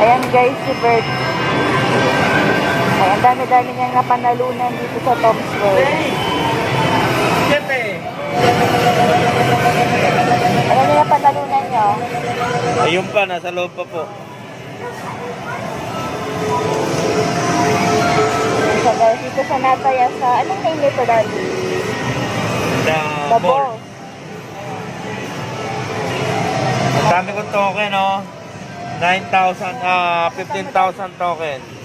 Ayan guys, si Bert. Ay, ang dami-dami niyang napanalunan dito sa Tom's World. Siyempre. Ano yung napanalunan niyo? Ayun pa, nasa loob pa po. So guys, dito sa Nataya sa, anong name nito dati? The, The ball. Ang dami kong token, oh. 9,000, ah, 15,000 token.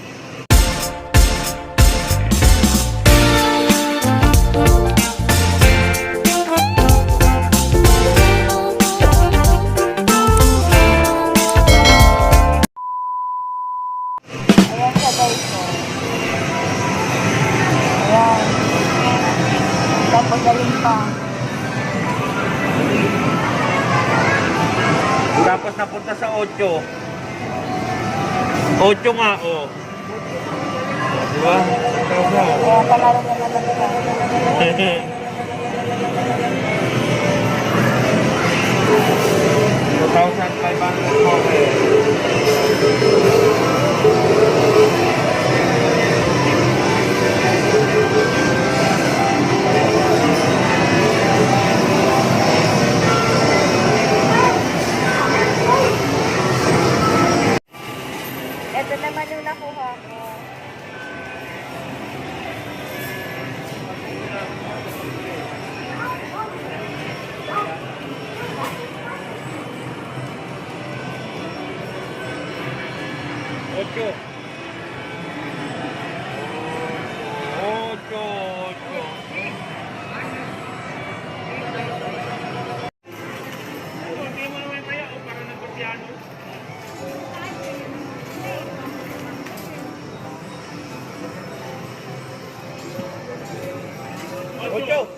Ocho. Ay!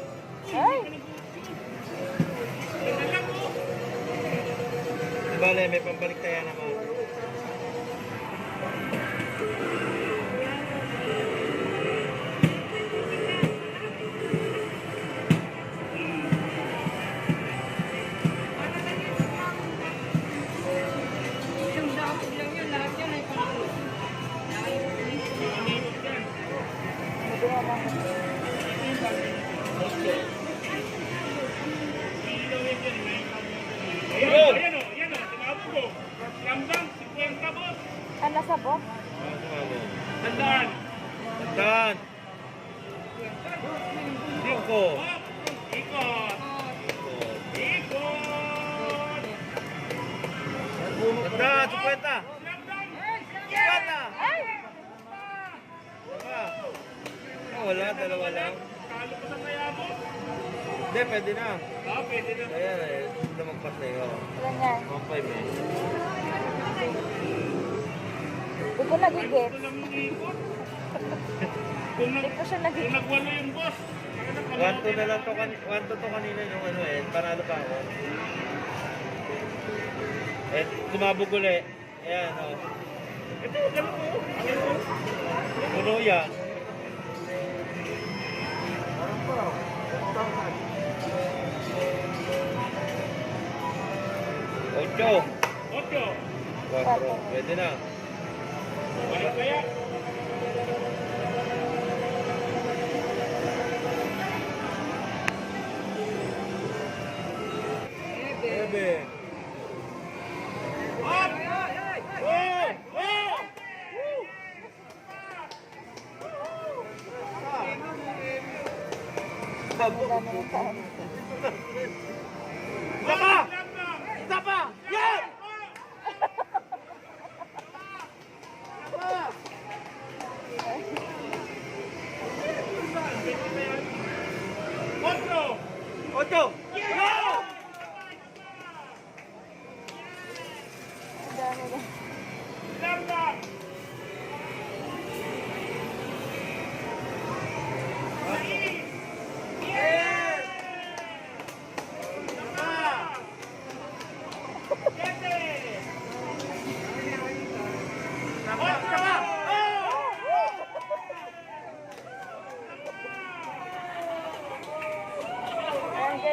Nasa box? Tandaan. Tandaan. Cinco. Ikot. Ikot. Tandaan, 50. Ramdam. 50. Ay! Wala, dalawa lang. Talo ko sa kaya mo. Hindi, pwede na. Ah, pwede na. Ayan, eh. Hindi magpas na yun. Yan? Mga five eh. Hindi ko nagigit. Kung, Hindi ko siya kung nagigit. nagwalo yung boss. One to na lang to, kan- one to to kanina yung ano eh. Panalo pa ako. Eh, sumabog uli. Ayan, oh. Ito, ganun ko. Ayan o. Puno yan. Ocho. Ocho. Quatro. Pwede na. Balik kaya.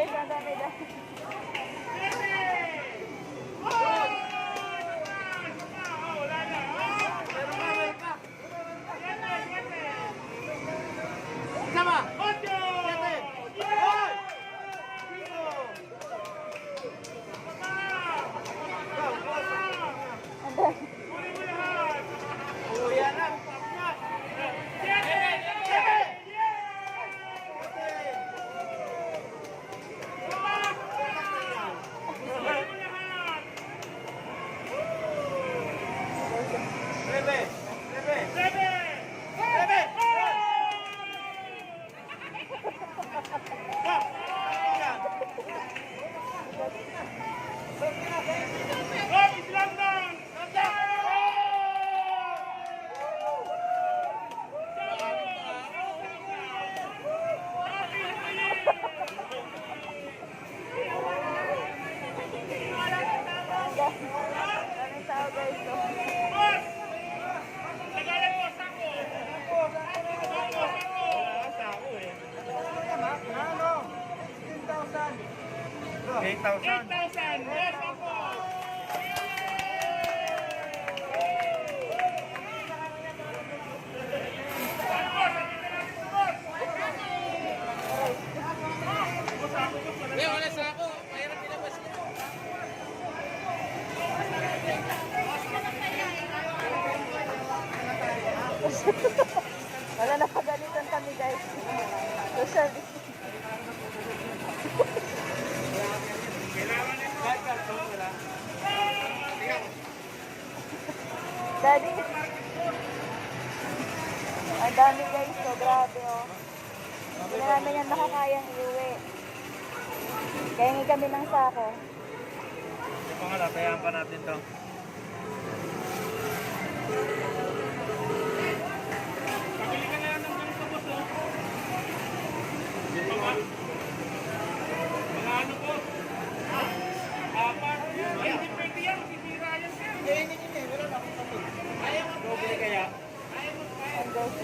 Ayan guys, ang dami 8,000. Kaya hindi kami ng sako. Ito nga, latayan pa natin to. Pabili ka na lang ng ganito, boss, oh. Mga, mga ano po? Apat. Ay, hindi pwede yan. Sisira yan, sir. Doble kaya? Ang guys.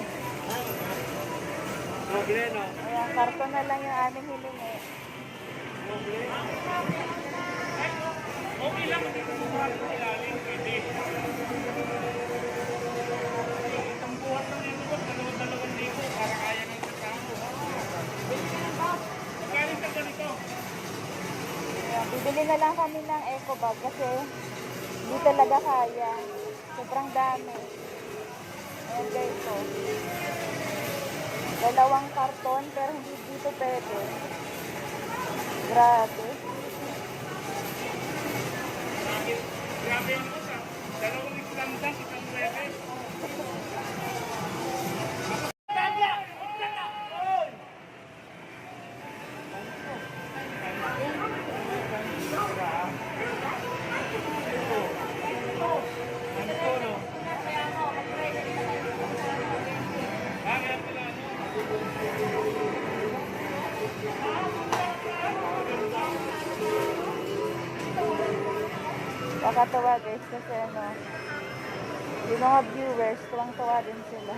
Doble, no? Ayan, karton na lang yung aming hilingi. Okay lang, hindi ko kumuha sa ilalim. Pwede. Isang buhat lang yan, boss. Dalawang-dalawang libo para kaya ng isang tao. Galing sa ganito. Ayan, bibili na lang kami ng eco bag kasi hindi talaga kaya. Sobrang dami. Ayan guys, so. Dalawang karton pero hindi dito pwede. Grabe. Grabe, ah. Dalawang isang Nakatawa guys kasi ano, yung mga viewers, tuwang-tuwa din sila.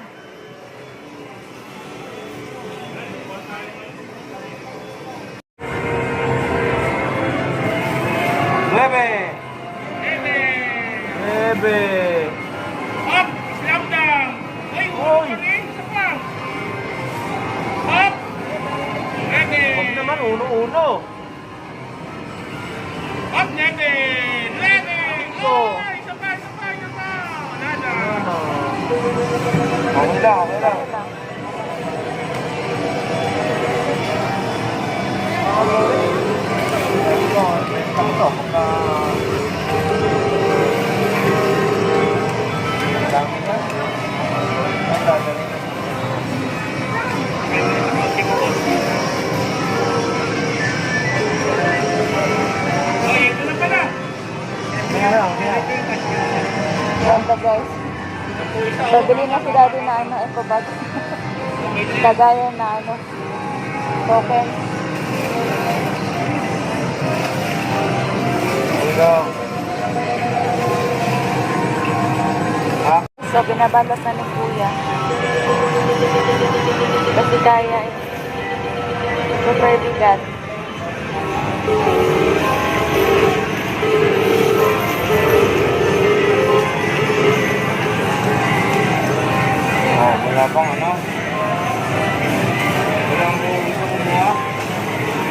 Kagaya na ano, token. Hanggang. Ha? So, binabalot na ni kuya. Kasi kaya eh. Super bigat. Oh, wala pang ano?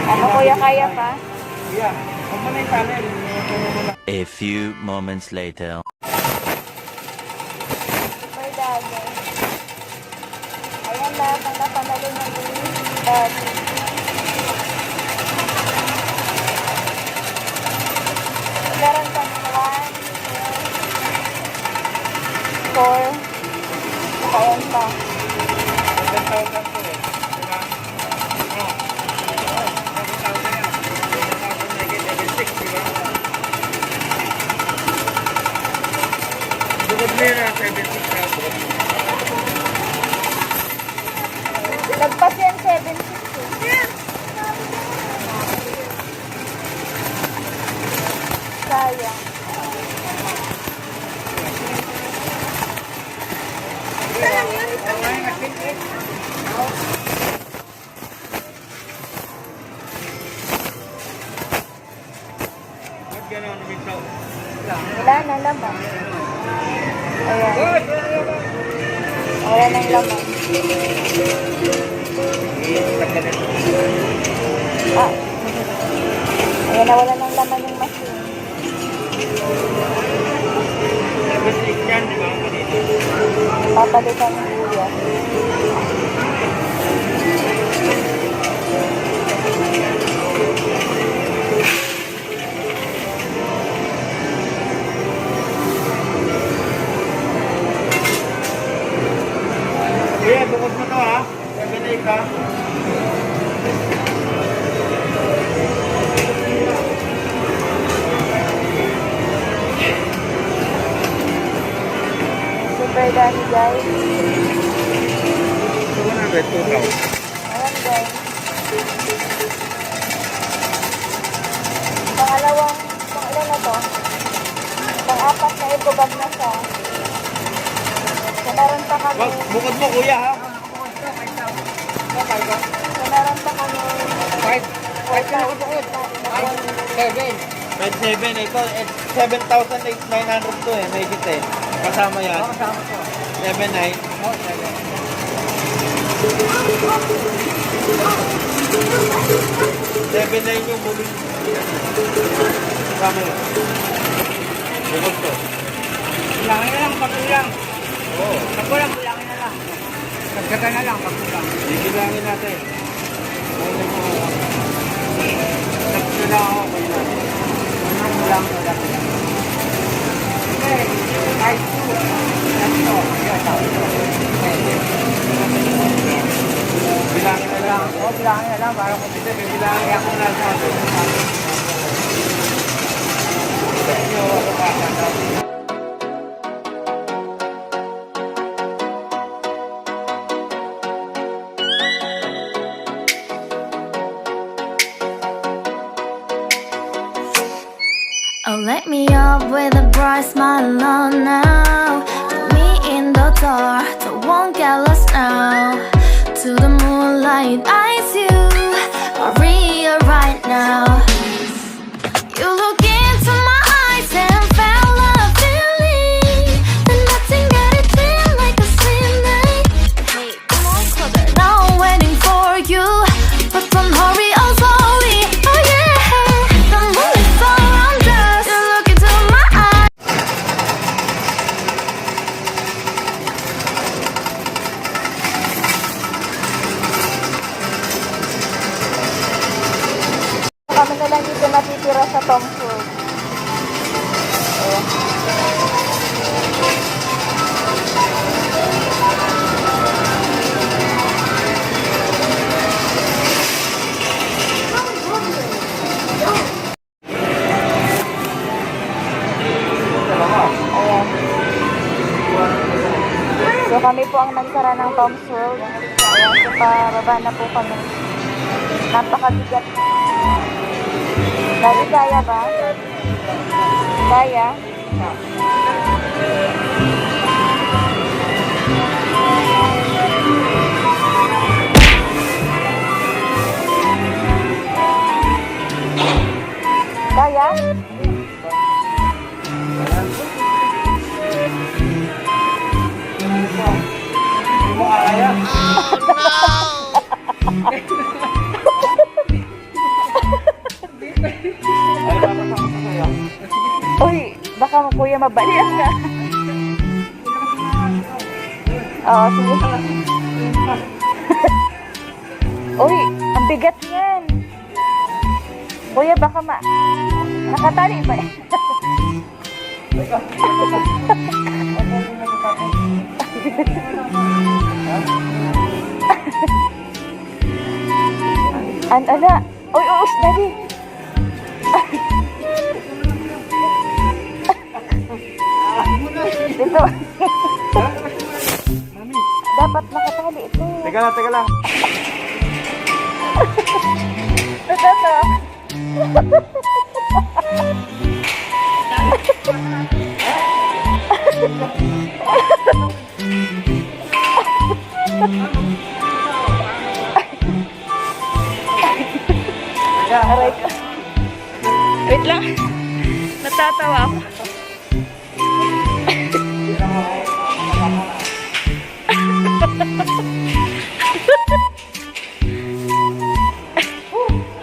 Ano kuya, kaya pa? Tunnel. A few moments later. Ayan lahat ang napanalo ng 4,000. 5,700 ito. eh, 7,900 to eh. May eh. Kasama yan. 7,900. Seven nine yung muli. Kasama yun. Bukod to. Bilangin na lang, pagkulang. Oo. Pagkulang, bilangin na lang. Nagdaga na lang, pagkulang. Bibilangin natin. Ano mo? Nagkulang ako, kuya. Anong kulang, kulang, kulang. Okay, kahit two. Tatlo, yun, tatlo. Okay. Bilangin na lang. Oo, bilangin na lang, para kung Hindi, bibilangin ako na sa atin. Sa So kami po ang nagsara ng Tom's World. Ayan, so pababa na po kami. Napakabigat. Lagi kaya ba? Kaya? Kaya? Hindi Uy, baka kuya mabalian ka. Oo, sige. Uy, ang bigat niyan. Kuya, baka ma... Nakatali ba? An ala. Uy, uus, dali. Dito. Dapat nakatali ito. Teka lang, teka lang. Ito to. Aray ko. Wait lang. Natatawa ako.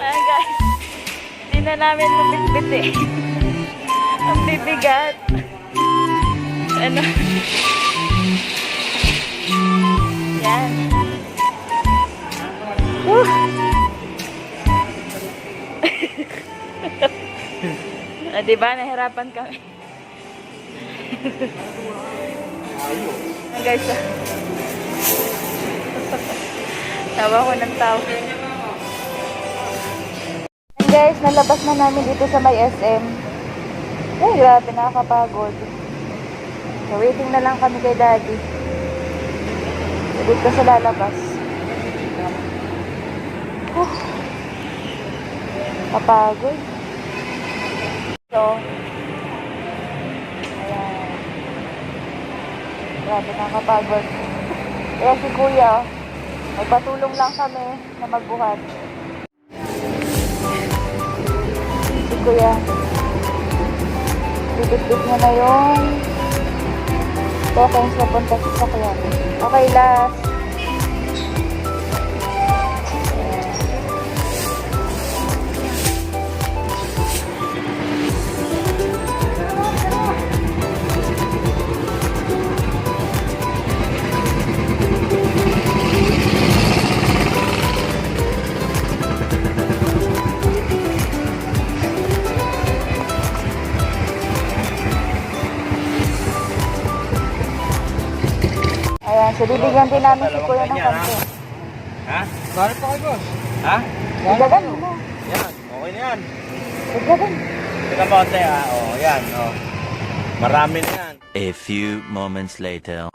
Ayan guys. Hindi na namin mabitbit eh. Ang bibigat. Ano? Yan. Ah, diba? Nahirapan kami. Ah, guys, ah. Tawa ko ng tawa. And guys, nalabas na namin dito sa may SM. Ay, grabe, nakakapagod. So, waiting na lang kami kay daddy. So, dito sa lalabas. Huh. Kapagod. So, ayan. Grabe, nakakapagod. Kaya si kuya, magpatulong lang kami na magbuhat. Si kuya, bibit-bit niya na yung tokens na punta sa sakyan. Okay, last. So bibigyan din namin si kuya ng konti. Ha? Bakit pa kayo, boss? Ha? Dagdagan mo. Yan. Okay na yan. Dagdagan. Teka konti ah. Oh, yan. Oh. Marami na yan. A few moments later.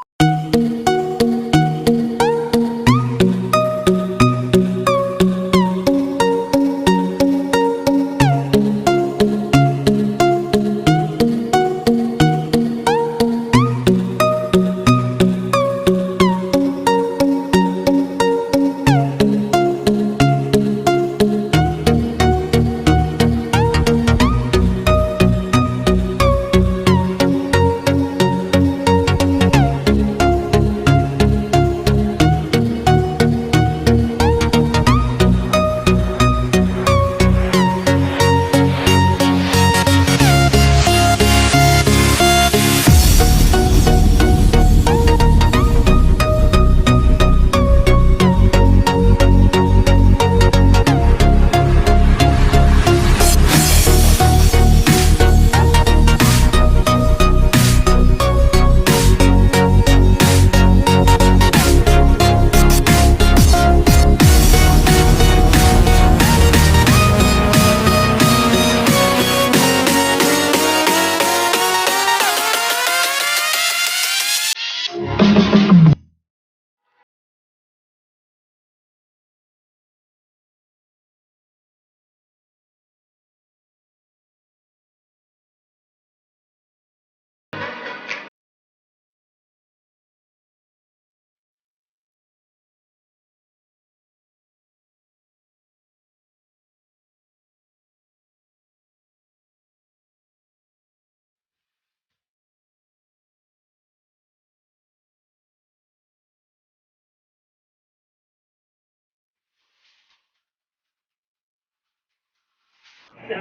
Na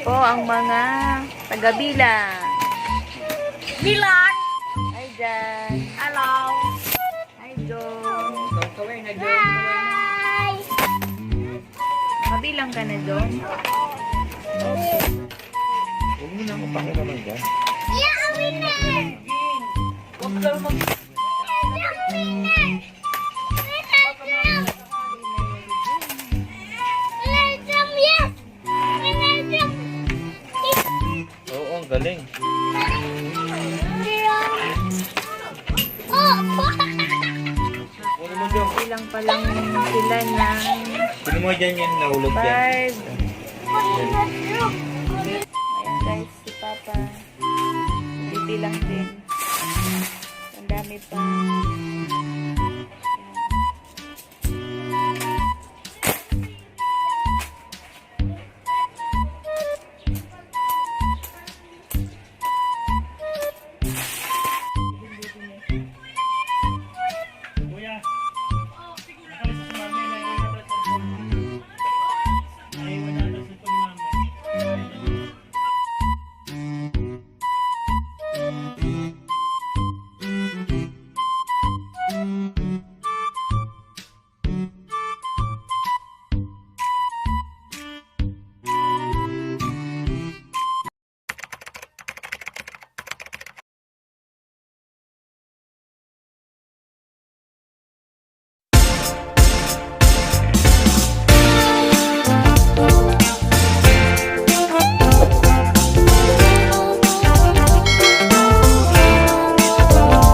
po ang mga taga-bilang. Bilang! Hi, Jan. Hello. Hi, John. Hi! Mabilang ka na, John. Huwag mo na akong pakiramay dyan. Yeah, winner! Huwag lang mag... Yeah! Winner galing. Oh! Bilang pa lang sila ng Kunin mo dyan yung nahulog dyan. five. Ayan, guys, si Papa. Bibilang din. Ang dami pa.